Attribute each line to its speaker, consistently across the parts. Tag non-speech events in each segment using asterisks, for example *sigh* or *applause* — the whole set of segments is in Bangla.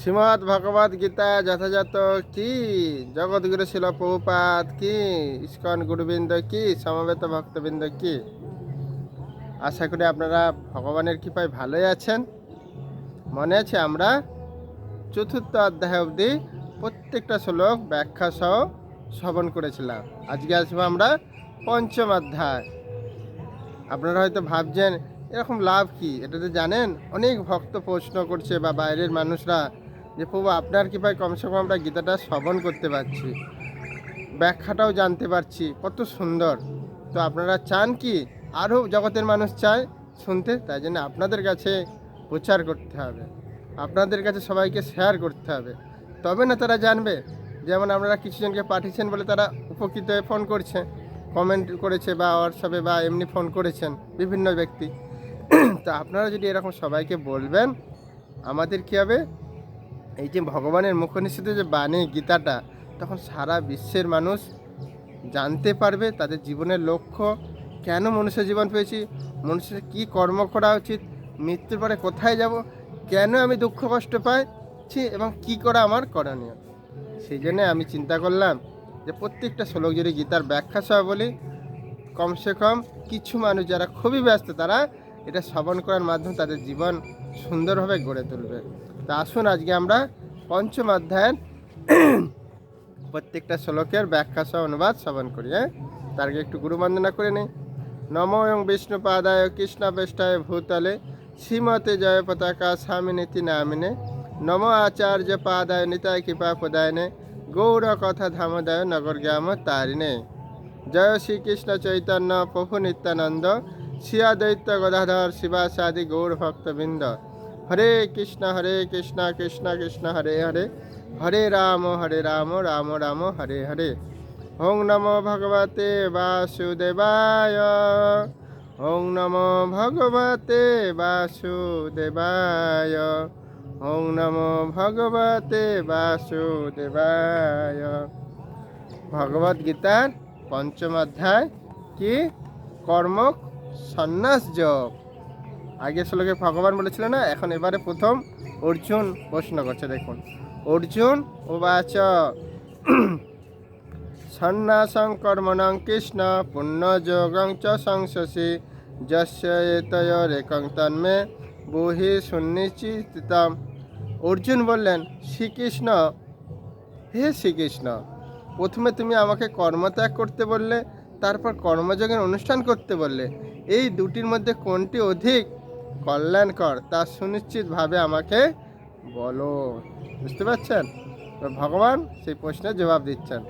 Speaker 1: শ্রীমদ ভগবত গীতা যথাযথ কি জগৎগুরু শিল প্রভুপাত কি ইস্কন গুরুবৃন্দ কি সমবেত ভক্তবৃন্দ কি আশা করি আপনারা ভগবানের কৃপায় ভালোই আছেন মনে আছে আমরা চতুর্থ অধ্যায় অবধি প্রত্যেকটা শ্লোক ব্যাখ্যা সহ শ্রবণ করেছিলাম আজকে আসবো আমরা পঞ্চম অধ্যায় আপনারা হয়তো ভাবছেন এরকম লাভ কি এটাতে জানেন অনেক ভক্ত প্রশ্ন করছে বা বাইরের মানুষরা যে প্রভু আপনার কৃপায় কমসে কম আমরা গীতাটা শ্রবণ করতে পারছি ব্যাখ্যাটাও জানতে পারছি কত সুন্দর তো আপনারা চান কি আরও জগতের মানুষ চায় শুনতে তাই জন্য আপনাদের কাছে প্রচার করতে হবে আপনাদের কাছে সবাইকে শেয়ার করতে হবে তবে না তারা জানবে যেমন আপনারা কিছুজনকে পাঠিয়েছেন বলে তারা উপকৃত হয়ে ফোন করছে কমেন্ট করেছে বা হোয়াটসঅ্যাপে বা এমনি ফোন করেছেন বিভিন্ন ব্যক্তি তা আপনারা যদি এরকম সবাইকে বলবেন আমাদের কী হবে এই যে ভগবানের মুখনিষিদ্ধ যে বাণী গীতাটা তখন সারা বিশ্বের মানুষ জানতে পারবে তাদের জীবনের লক্ষ্য কেন মনুষ্য জীবন পেয়েছি মনুষ্যের কি কর্ম করা উচিত মৃত্যুর পরে কোথায় যাব কেন আমি দুঃখ কষ্ট পাইছি এবং কি করা আমার করণীয় সেই জন্যে আমি চিন্তা করলাম যে প্রত্যেকটা শ্লোক যদি গীতার ব্যাখ্যা সহ বলি কমসে কম কিছু মানুষ যারা খুবই ব্যস্ত তারা এটা শ্রবণ করার মাধ্যমে তাদের জীবন সুন্দরভাবে গড়ে তুলবে তা আসুন আজকে আমরা পঞ্চম অধ্যায়ের প্রত্যেকটা শ্লোকের ব্যাখ্যা সহ অনুবাদ শ্রবণ করি হ্যাঁ তার আগে একটু গুরুবন্দনা করে নিই নম পাদায় কৃষ্ণ কৃষ্ণপৃষ্ঠায় ভূতলে শ্রীমতে জয় পতাকা স্বামিনীতি নামিনে নম আচার্য পাদায় নিতায় কৃপা পদায়নে গৌর কথা ধামদায় নগর গ্রাম তারিণে জয় শ্রীকৃষ্ণ চৈতন্য প্রভু নিত্যানন্দ শিয়া দৈত্য গদাধর শিবাসাদি গৌর ভক্তবৃন্দ হরে কৃষ্ণ হরে কৃষ্ণ কৃষ্ণ কৃষ্ণ হরে হরে হরে রাম হরে রাম রাম রাম হরে হরে ওং নম ভগবতে বাসুদেবায় ওং নম ভগবতে বাসুদেবায় ওং নম ভগবতে বাসুদেবায় ভগবত গীতার পঞ্চম অধ্যায় কি কর্ম সন্ন্যাস যোগ আগে শ্লোকে ভগবান বলেছিল না এখন এবারে প্রথম অর্জুন প্রশ্ন করছে দেখুন অর্জুন উবাচ সন্ন্যাসং কর্মণং কৃষ্ণ যোগং চ সংসসি যস্য তন্মে বহি সুনিশ্চিতাম অর্জুন বললেন শ্রীকৃষ্ণ হে শ্রীকৃষ্ণ প্রথমে তুমি আমাকে কর্মত্যাগ করতে বললে তারপর কর্মযোগের অনুষ্ঠান করতে বললে এই দুটির মধ্যে কোনটি অধিক কল্যাণকর তা সুনিশ্চিতভাবে আমাকে বলো বুঝতে পারছেন ভগবান সেই প্রশ্নের জবাব দিচ্ছেন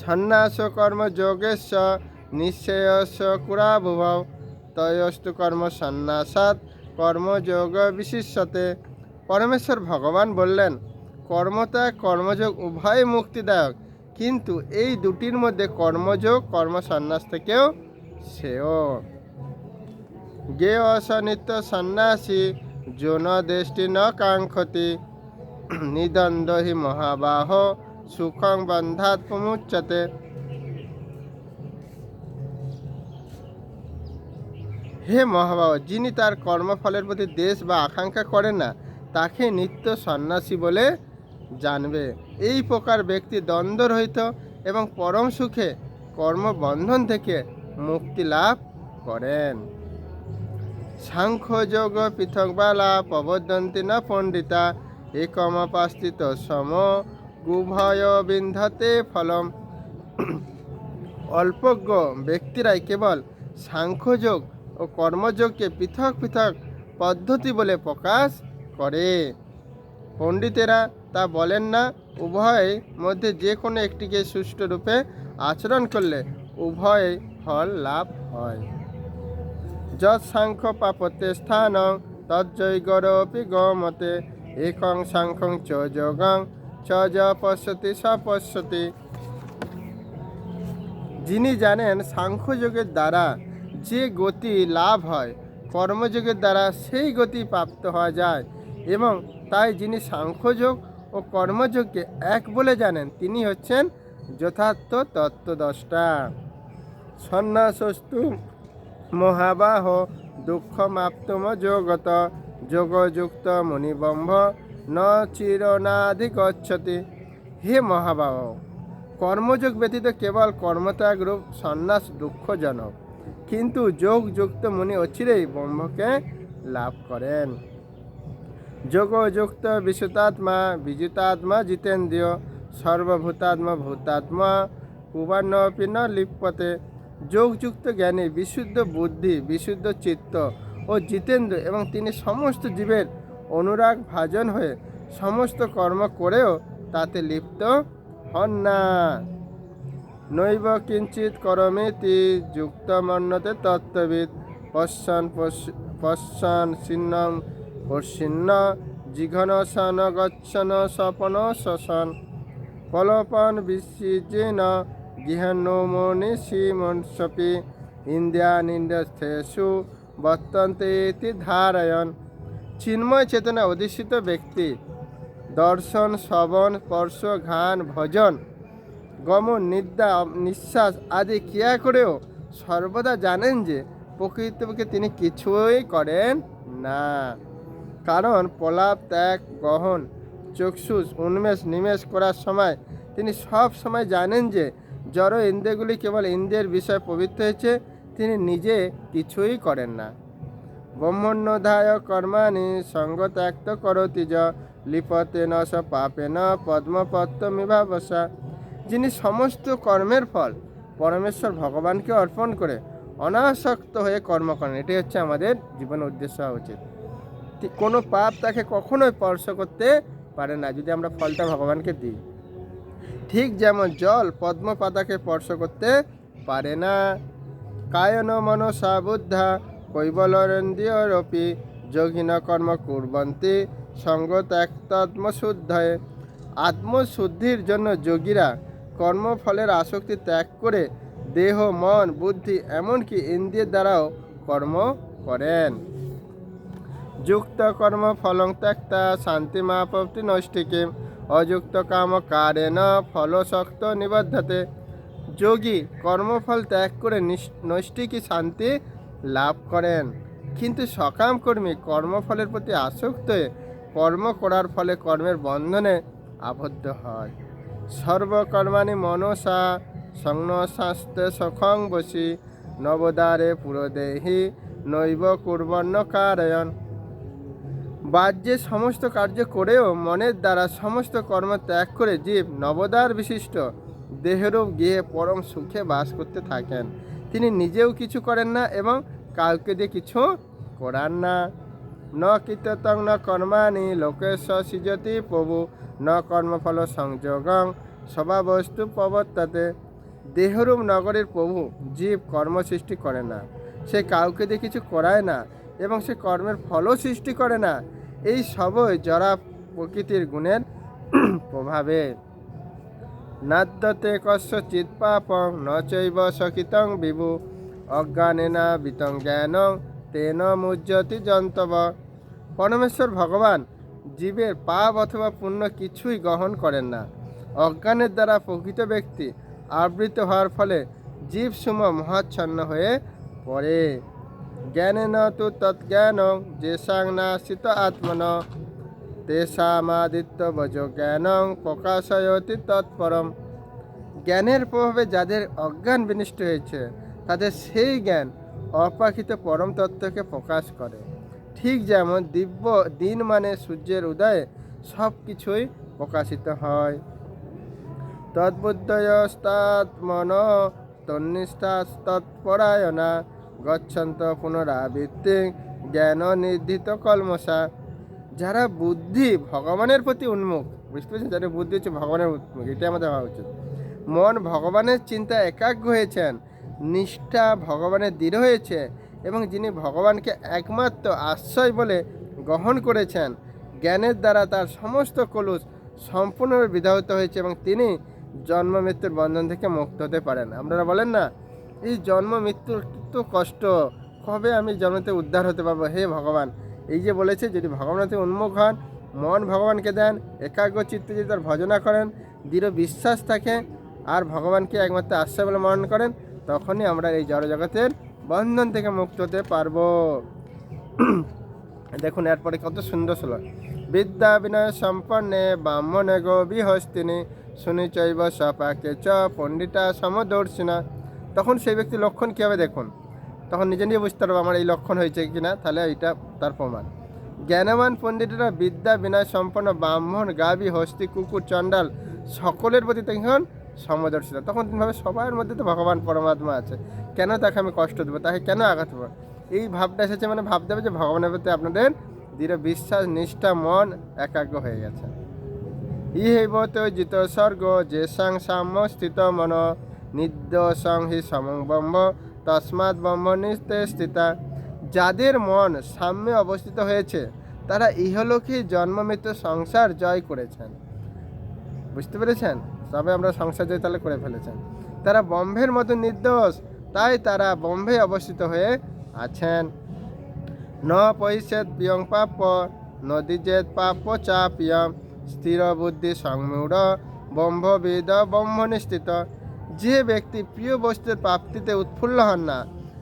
Speaker 1: সন্ন্যাস কর্ম যোগেশ নিশ্চয়স কুরাভুভব তয়স্তু কর্ম সন্ন্যাসাত কর্মযোগ বিশিষ্যতে পরমেশ্বর ভগবান বললেন কর্মত্যাগ কর্মযোগ উভয় মুক্তিদায়ক কিন্তু এই দুটির মধ্যে কর্মযোগ কর্মসন্ন্যাস থেকেও সেও গে অসনিত সন্ন্যাসী জোন দৃষ্টি ন কাঙ্ক্ষতি নিদণ্ড হি মহাবাহ সুখং বন্ধাত প্রমুচ্যতে হে মহাবাহ যিনি তার কর্মফলের প্রতি দেশ বা আকাঙ্ক্ষা করেন না তাকে নিত্য সন্ন্যাসী বলে জানবে এই প্রকার ব্যক্তি দ্বন্দ্বরহিত এবং পরম সুখে কর্মবন্ধন থেকে মুক্তি লাভ করেন সাংখ্যযোগ পৃথকবালা প্রবদন্তি না পণ্ডিতা একমপাস্থিত সম গুভয় বিন্ধতে ফলম অল্পজ্ঞ ব্যক্তিরাই কেবল সাংখ্যযোগ ও কর্মযোগকে পৃথক পৃথক পদ্ধতি বলে প্রকাশ করে পণ্ডিতেরা তা বলেন না উভয়ের মধ্যে যে কোনো একটিকে সুষ্ঠুরূপে আচরণ করলে উভয় ফল লাভ হয় যৎসাংখ পাপতে স্থান তজ্জৈগরপি গমতে একং সাংখং চ চ য পশ্যতি স পশ্যতি যিনি জানেন সাংখ্যযোগের দ্বারা যে গতি লাভ হয় কর্মযোগের দ্বারা সেই গতি প্রাপ্ত হওয়া যায় এবং তাই যিনি সাংখ্যযোগ ও কর্মযোগকে এক বলে জানেন তিনি হচ্ছেন যথার্থ তত্ত্বদষ্টা সন্ন্যাসস্তু মহাবাহ দুঃখমাপ্তম জগত যোগযুক্ত মুনিবম্ভ ন চিরনাধিগচ্ছতি হে মহাবাহ কর্মযোগ ব্যতীত কেবল কর্মত্যাগ রূপ সন্ন্যাস দুঃখজনক কিন্তু যোগযুক্ত মুনি অচিরেই ব্রহ্মকে লাভ করেন যোগযুক্ত বিশুতাত্মা বিজিতাত্মা জিতেন্দ্রীয় সর্বভূতাত্মা ভূতাত্মা কুবান্নপি ন লিপ্যতে যোগযুক্ত জ্ঞানে বিশুদ্ধ বুদ্ধি বিশুদ্ধ চিত্ত ও জিতেন্দ্র এবং তিনি সমস্ত জীবের অনুরাগ ভাজন হয়ে সমস্ত কর্ম করেও তাতে লিপ্ত হন না নৈব কিঞ্চিত করমেতি যুক্ত মন্নতে তত্ত্ববিদ পশ্চান পশ্চান ছিন্নম পশ্চিন্ন জিঘন সন গচ্ছন সপন শসন কলপন বিসিজেন গৃহণোমো নিশিমনসপি ইন্দ্রিয়ান ইন্দ্রস্থেষু বর্তন্তে এটি ধারায়ণ চিন্ময় চেতনা অধিষ্ঠিত ব্যক্তি দর্শন শ্রবণ স্পর্শ ঘান ভজন গমন নিদ্রা নিঃশ্বাস আদি ক্রিয়া করেও সর্বদা জানেন যে প্রকৃতপক্ষে তিনি কিছুই করেন না কারণ পলাপ ত্যাগ গ্রহণ চক্ষুষ উন্মেষ নিমেষ করার সময় তিনি সব সময় জানেন যে জড় ইন্দ্রিয়গুলি কেবল ইন্দ্রিয়ের বিষয় পবিত্র হয়েছে তিনি নিজে কিছুই করেন না ব্রহ্মণ্যধায় কর্মাণি সঙ্গত্যাক্ত করতি য লিপতে ন স পাপে ন পদ্মপত্তমিভাবসা যিনি সমস্ত কর্মের ফল পরমেশ্বর ভগবানকে অর্পণ করে অনাসক্ত হয়ে কর্ম করেন এটাই হচ্ছে আমাদের জীবন উদ্দেশ্য হওয়া উচিত কোনো পাপ তাকে কখনোই স্পর্শ করতে পারে না যদি আমরা ফলটা ভগবানকে দিই ঠিক যেমন জল পদ্মপাদাকে স্পর্শ করতে পারে না কায়ন মনসা বুদ্ধা কৈবলরন্দ্রিয়রপি যোগিন কর্ম কুর্বন্তি সঙ্গত্যাক্ত আত্মশুদ্ধয়ে আত্মশুদ্ধির জন্য যোগীরা কর্মফলের আসক্তি ত্যাগ করে দেহ মন বুদ্ধি এমনকি ইন্দ্রিয়ের দ্বারাও কর্ম করেন যুক্ত কর্ম ফলং ত্যাক্তা মাপ্তি নষ্টিকে অযুক্ত কাম কারে না ফলশক্ত নিবদ্ধতে যোগী কর্মফল ত্যাগ করে নৈষ্টিকী শান্তি লাভ করেন কিন্তু সকাম কর্মী কর্মফলের প্রতি আসক্ত কর্ম করার ফলে কর্মের বন্ধনে আবদ্ধ হয় সর্বকর্মাণি মনসা সংন শাস্তে সখং বসি নবদারে পুরদেহি নৈব কুর্বণ্য কারয়ণ বাহ্যে সমস্ত কার্য করেও মনের দ্বারা সমস্ত কর্ম ত্যাগ করে জীব নবদার বিশিষ্ট দেহরূপ গিয়ে পরম সুখে বাস করতে থাকেন তিনি নিজেও কিছু করেন না এবং কাউকে দিয়ে কিছু করান না ন কীর্তন ন কর্মাণি লোকেশ সৃজতি প্রভু ন কর্মফল সংযোগং বস্তু প্রবর্তাতে দেহরূপ নগরের প্রভু জীব কর্ম সৃষ্টি করে না সে কাউকে দিয়ে কিছু করায় না এবং সে কর্মের ফলও সৃষ্টি করে না এই সবই জরা প্রকৃতির গুণের *clears throat* প্রভাবে নাদ্যতে কশ্য চিৎপাপং নচৈব সকিতং বিভু অজ্ঞানেনা বিতং জ্ঞানং তেন মুজ্জতি জন্তব পরমেশ্বর ভগবান জীবের পাপ অথবা পুণ্য কিছুই গ্রহণ করেন না অজ্ঞানের দ্বারা প্রকৃত ব্যক্তি আবৃত হওয়ার ফলে জীব সুম মহাচ্ছন্ন হয়ে পড়ে জ্ঞানেন তু তৎজ্ঞান যে শীত আত্মন তেষামাদিত্যবজ জ্ঞান প্রকাশয়তি তৎপরম জ্ঞানের প্রভাবে যাদের অজ্ঞান বিনিষ্ট হয়েছে তাদের সেই জ্ঞান অপাকৃত পরম তত্ত্বকে প্রকাশ করে ঠিক যেমন দিব্য দিন মানে সূর্যের উদয়ে সব কিছুই প্রকাশিত হয় তদ্বুদ্ধয়স্তাত্মন তন্নিষ্ঠা তৎপরায়ণা গচ্ছন্ত পুনরাবৃত্তি জ্ঞান নির্ধিত কলমশা যারা বুদ্ধি ভগবানের প্রতি উন্মুখ বুঝতে পেরেছেন যাদের বুদ্ধি হচ্ছে ভগবানের উন্মুখ এটাই আমাদের ভাবা উচিত মন ভগবানের চিন্তা একাগ্র হয়েছেন নিষ্ঠা ভগবানের দৃঢ় হয়েছে এবং যিনি ভগবানকে একমাত্র আশ্রয় বলে গ্রহণ করেছেন জ্ঞানের দ্বারা তার সমস্ত কলুষ সম্পূর্ণরূপে বিধাহিত হয়েছে এবং তিনি জন্ম মৃত্যুর বন্ধন থেকে মুক্ত হতে পারেন আপনারা বলেন না এই জন্ম মৃত্যুর তো কষ্ট কবে আমি জন্মতে উদ্ধার হতে পারবো হে ভগবান এই যে বলেছে যদি ভগবানতে উন্মুখ হন মন ভগবানকে দেন একাগ্র চিত্তে যদি তার ভজনা করেন দৃঢ় বিশ্বাস থাকে আর ভগবানকে একমাত্র আশ্রয় বলে মনন করেন তখনই আমরা এই জড়জগতের বন্ধন থেকে মুক্ত হতে পারবো *clears throat* দেখুন এরপরে কত সুন্দর ছিল বিদ্যা বিনয় সম্পন্নে ব্রাহ্মণে গো বিহস্তিনী শুনি চৈব সপাকে চ পণ্ডিতা সমদর্শিনা তখন সেই ব্যক্তির লক্ষণ কীভাবে দেখুন তখন নিজে নিজে বুঝতে পারবো আমার এই লক্ষণ হয়েছে কি না তাহলে এইটা তার প্রমাণ জ্ঞানমান পণ্ডিতরা বিদ্যা বিনয় সম্পন্ন ব্রাহ্মণ গাভী হস্তি কুকুর চণ্ডাল সকলের প্রতি তখন সমদর্শিতা তখন ভাবে সবার মধ্যে তো ভগবান পরমাত্মা আছে কেন তাকে আমি কষ্ট দেবো তাকে কেন আঘাত দেবো এই ভাবটা এসেছে মানে ভাবতে হবে যে ভগবানের প্রতি আপনাদের দৃঢ় বিশ্বাস নিষ্ঠা মন একাগ্র হয়ে গেছে ইহেবত জিত স্বর্গ যে সাং সাম্য স্থিত মন নির্দশং হি সমং ব্রহ্ম তসমাৎ ব্রহ্মনিস্তে স্থিতা যাদের মন সাম্যে অবস্থিত হয়েছে তারা ইহলোকে জন্মমিত সংসার জয় করেছেন বুঝতে পেরেছেন তবে আমরা সংসার জয় তাহলে করে ফেলেছেন তারা বম্বের মতো নির্দোষ তাই তারা বম্বে অবস্থিত হয়ে আছেন ন পৈষেদ পিয়ং পাপ্য নদীজেদ পাপ চা পিয়ম স্থির বুদ্ধি সংমূঢ় ব্রহ্মবিদ ব্রহ্মনিষ্ঠিত যে ব্যক্তি প্রিয় বস্তুর প্রাপ্তিতে উৎফুল্ল হন না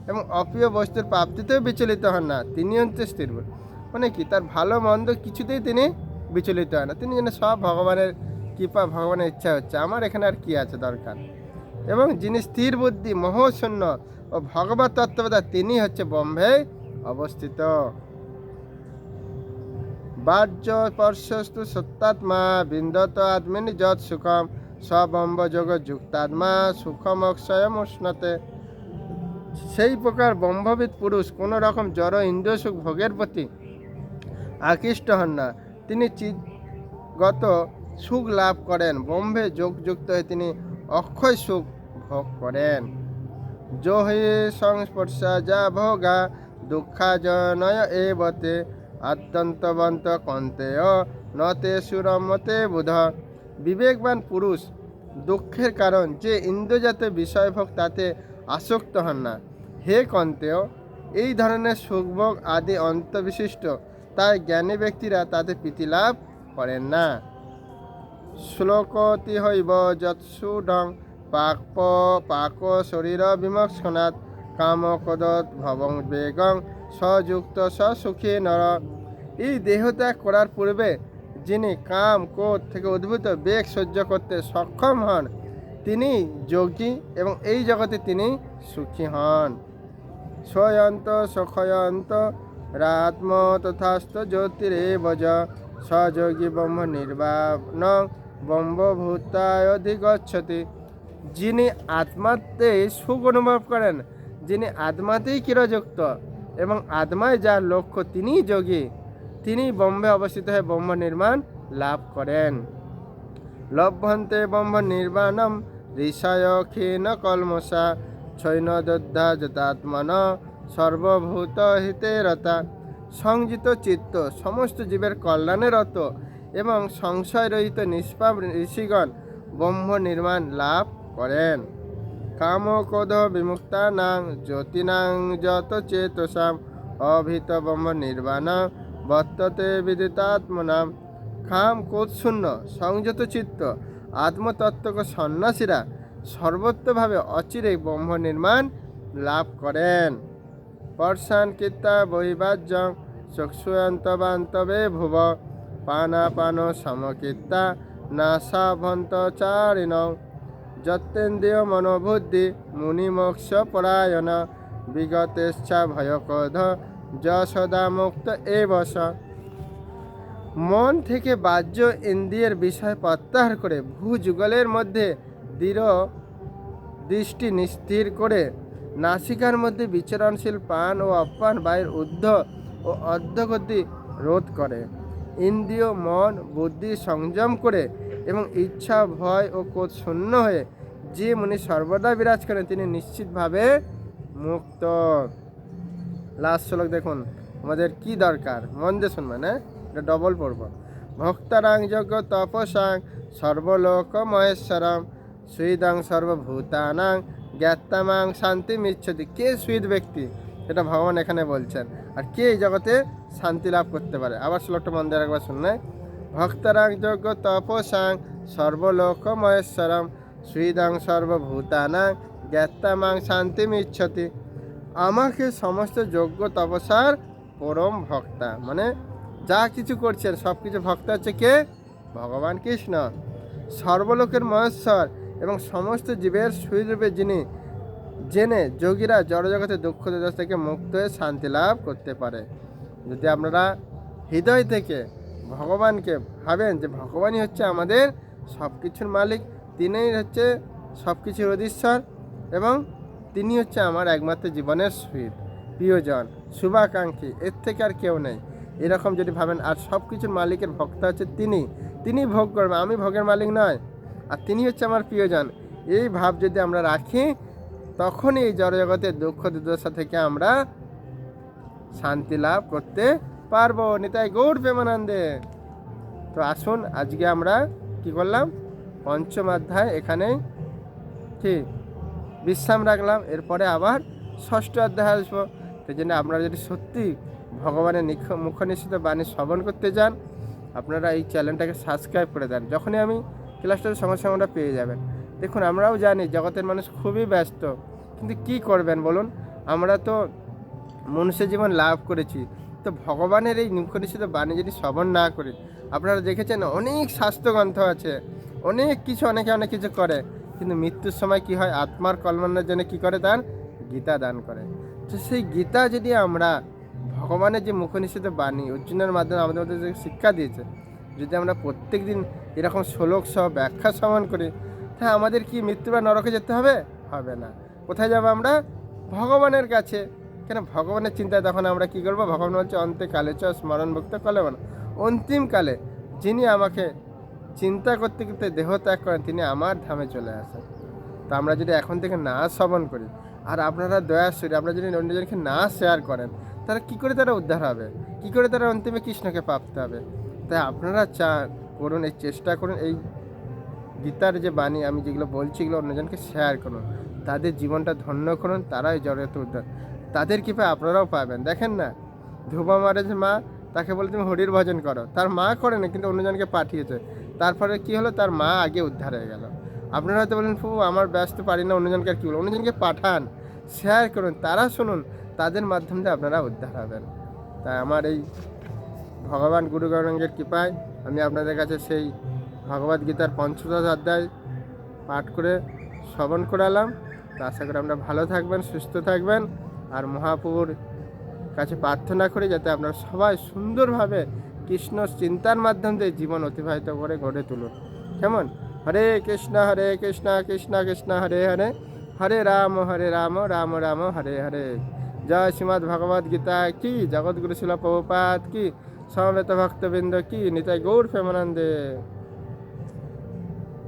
Speaker 1: এবং অপ্রিয় বস্তুর প্রাপ্তিতেও বিচলিত হন না তিনি হচ্ছে স্থির মানে কি তার ভালো মন্দ কিছুতেই তিনি বিচলিত হয় না তিনি যেন সব ভগবানের কৃপা ভগবানের ইচ্ছা হচ্ছে আমার এখানে আর কি আছে দরকার এবং যিনি স্থির বুদ্ধি মহৌশূন্য ও ভগবত তত্ত্বতা তিনি হচ্ছে বম্বে অবস্থিত বাহ্য স্পর্শস্তু সত্যাত্মা বিন্দত আদমিনী যৎ সুখম সবম্ব যোগযুক্তাত্মা উষ্ণতে সেই প্রকার বম্ভবিদ পুরুষ কোনো রকম জড় ইন্দ্রসুখ ভোগের প্রতি আকৃষ্ট হন না তিনি চিৎগত সুখ লাভ করেন যোগ যোগযুক্ত হয়ে তিনি অক্ষয় সুখ ভোগ করেন জহি সংস্পর্শা যা ভোগা দুঃখাজনয় এবতে আদ্যন্তবন্ত কন্তেয় নতে সুরমতে বুধ বিবেকবান পুরুষ দুঃখের কারণ যে ইন্দ্রজাতীয় বিষয়ভোগ তাতে আসক্ত হন না হে কন্তেও এই ধরনের সুখভোগ আদি অন্তবিশিষ্ট তাই জ্ঞানী ব্যক্তিরা তাতে প্রীতিলাভ করেন না শ্লোকতি হইব ঢং পাক পাক শরীর কাম কামকদত ভবং বেগং সযুক্ত সসুখী নর এই দেহত্যাগ করার পূর্বে যিনি কাম কোর থেকে উদ্ভূত বেগ সহ্য করতে সক্ষম হন তিনি যোগী এবং এই জগতে তিনি সুখী হন স্বয়ন্ত সখয়ন্ত রাত্ম তথাস্ত বজ সযোগী ব্রহ্ম নির্বাণ ব্রহ্মভূতায় অধিগচ্ছতি যিনি আত্মাতে সুখ অনুভব করেন যিনি আত্মাতেই কিরযুক্ত এবং আত্মায় যার লক্ষ্য তিনিই যোগী তিনি বম্বে অবস্থিত হয়ে ব্রহ্ম নির্মাণ লাভ করেন লভ্যন্তে ব্রহ্ম নির্মাণম ঋষায় ক্ষীণ কলমসা ছৈন যোদ্ধা যথাত্মন সর্বভূত হিতে রতা সংযুত চিত্ত সমস্ত জীবের কল্যাণে রত এবং সংশয় রহিত নিষ্পাপ ঋষিগণ ব্রহ্ম নির্মাণ লাভ করেন কাম কোধ বিমুক্তানাং জ্যোতিনাং যত চেতসাম অভিত ব্রহ্ম নির্বাণ বর্ততে বিদিতাত্মনাম খাম কোৎশূন্য সংযত চিত্ত আত্মতত্ত্বক সন্ন্যাসীরা সর্বত্রভাবে অচিরে ব্রহ্ম নির্মাণ লাভ করেন পর্ষান কীর্তা বহিবাজ্যং চক্ষুয়ন্তবান্তবে ভুব পানাপান সমকীর্তা নাশাভন্তচারিণ যত্তেন্দ্রিয় মনোবুদ্ধি পরায়ণ বিগতেচ্ছা ভয়কধ যশোদা মুক্ত এ বসা মন থেকে বাহ্য ইন্দ্রিয়ের বিষয় প্রত্যাহার করে ভূযুগলের মধ্যে দৃঢ় দৃষ্টি নিস্থির করে নাসিকার মধ্যে বিচরণশীল পান ও অপান বায়ুর ঊর্ধ্ব ও অর্ধগতি রোধ করে ইন্দ্রিয় মন বুদ্ধি সংযম করে এবং ইচ্ছা ভয় ও কোচ শূন্য হয়ে যে মুনি সর্বদা বিরাজ করেন তিনি নিশ্চিতভাবে মুক্ত লাস্ট শ্লোক দেখুন আমাদের কি দরকার মন দিয়ে শুনবেন হ্যাঁ এটা ডবল পড়ব ভক্তারাং যজ্ঞ তপসাং সর্বলোক মহেশ্বরম সুইদাং সর্বভূতানাং জ্ঞাতামাং শান্তি মিচ্ছতি কে সুইদ ব্যক্তি এটা ভগবান এখানে বলছেন আর কে এই জগতে শান্তি লাভ করতে পারে আবার শ্লোকটা মন দিয়ে রাখবার শুনে ভক্তারাং যজ্ঞ তপসাং সর্বলোক মহেশ্বরম সুইদাং সর্বভূতানাং জ্ঞাতামাং শান্তি মিচ্ছতি আমাকে সমস্ত যোগ্য তপসার পরম ভক্তা মানে যা কিছু করছেন সব কিছু ভক্ত হচ্ছে কে ভগবান কৃষ্ণ সর্বলোকের মহেশ্বর এবং সমস্ত জীবের সুরূপে যিনি জেনে যোগীরা জড়জগতে দুঃখ দশ থেকে মুক্ত হয়ে শান্তি লাভ করতে পারে যদি আপনারা হৃদয় থেকে ভগবানকে ভাবেন যে ভগবানই হচ্ছে আমাদের সব কিছুর মালিক তিনিই হচ্ছে সব কিছুর অধীশ্বর এবং তিনি হচ্ছে আমার একমাত্র জীবনের সুহিত প্রিয়জন শুভাকাঙ্ক্ষী এর থেকে আর কেউ নেই এরকম যদি ভাবেন আর সব কিছুর মালিকের ভক্ত হচ্ছে তিনি তিনি ভোগ করবেন আমি ভোগের মালিক নয় আর তিনি হচ্ছে আমার প্রিয়জন এই ভাব যদি আমরা রাখি তখনই এই জড়জগতের দুঃখ দুর্দশা থেকে আমরা শান্তি লাভ করতে পারবো নিতাই গৌর প্রেমানন্দে তো আসুন আজকে আমরা কি করলাম পঞ্চম অধ্যায় এখানেই ঠিক বিশ্রাম রাখলাম এরপরে আবার ষষ্ঠ অধ্যায় আসবো সেই জন্য আপনারা যদি সত্যি ভগবানের নিক্ষ মুখনিশ্চিত বাণী শ্রবণ করতে চান আপনারা এই চ্যানেলটাকে সাবস্ক্রাইব করে দেন যখনই আমি ক্লাসটাতে সঙ্গে সঙ্গে ওটা পেয়ে যাবেন দেখুন আমরাও জানি জগতের মানুষ খুবই ব্যস্ত কিন্তু কি করবেন বলুন আমরা তো মনুষ্য জীবন লাভ করেছি তো ভগবানের এই মুখনিশ্চিত বাণী যদি শ্রবণ না করি আপনারা দেখেছেন অনেক স্বাস্থ্যগ্রন্থ আছে অনেক কিছু অনেকে অনেক কিছু করে কিন্তু মৃত্যুর সময় কি হয় আত্মার কল্যাণের জন্য কি করে দান গীতা দান করে তো সেই গীতা যদি আমরা ভগবানের যে মুখনিষিত বাণী অর্জুনের মাধ্যমে আমাদের মধ্যে যে শিক্ষা দিয়েছে যদি আমরা প্রত্যেক দিন এরকম শ্লোক সহ ব্যাখ্যা সমান করি তাহলে আমাদের কি মৃত্যু বা নরকে যেতে হবে হবে না কোথায় যাব আমরা ভগবানের কাছে কেন ভগবানের চিন্তায় তখন আমরা কি করবো ভগবান হচ্ছে অন্তে কালে চ স্মরণভুক্ত কলেবান অন্তিমকালে যিনি আমাকে চিন্তা করতে করতে দেহ ত্যাগ করেন তিনি আমার ধামে চলে আসেন তো আমরা যদি এখন থেকে না শ্রবণ করি আর আপনারা দয়া শরীর আপনারা যদি অন্যজনকে না শেয়ার করেন তারা কি করে তারা উদ্ধার হবে কি করে তারা অন্তিমে কৃষ্ণকে প্রাপ্ত হবে তাই আপনারা চান করুন এই চেষ্টা করুন এই গীতার যে বাণী আমি যেগুলো বলছি এগুলো অন্যজনকে শেয়ার করুন তাদের জীবনটা ধন্য করুন তারাই জড়িত উদ্ধার তাদের কৃপা আপনারাও পাবেন দেখেন না ধ্রুবা মারেজ মা তাকে বলে তুমি হরির ভজন করো তার মা করে না কিন্তু অন্যজনকে পাঠিয়েছে তারপরে কি হলো তার মা আগে উদ্ধার হয়ে গেল আপনারা হয়তো বলেন ফু আমার ব্যস্ত পারি না অন্যজনকে আর কী বলো অন্যজনকে পাঠান শেয়ার করুন তারা শুনুন তাদের মাধ্যম দিয়ে আপনারা উদ্ধার হবেন তাই আমার এই ভগবান গুরু গৌরঙ্গের কৃপায় আমি আপনাদের কাছে সেই ভগবদ গীতার পঞ্চদশ অধ্যায় পাঠ করে শ্রবণ করালাম তো আশা করি আমরা ভালো থাকবেন সুস্থ থাকবেন আর মহাপুর কাছে প্রার্থনা করি যাতে আপনারা সবাই সুন্দরভাবে কৃষ্ণ চিন্তার মাধ্যম দিয়ে জীবন অতিবাহিত করে গড়ে তুলুন কেমন হরে কৃষ্ণ হরে কৃষ্ণ কৃষ্ণ কৃষ্ণ হরে হরে হরে রাম হরে রাম রাম রাম হরে হরে জয় শ্রীমৎ ভগবদ গীতা কি জগৎগুরু শিল প্রভুপাত কি সমবেত ভক্তবৃন্দ কি নিতাই গৌর প্রেমানন্দে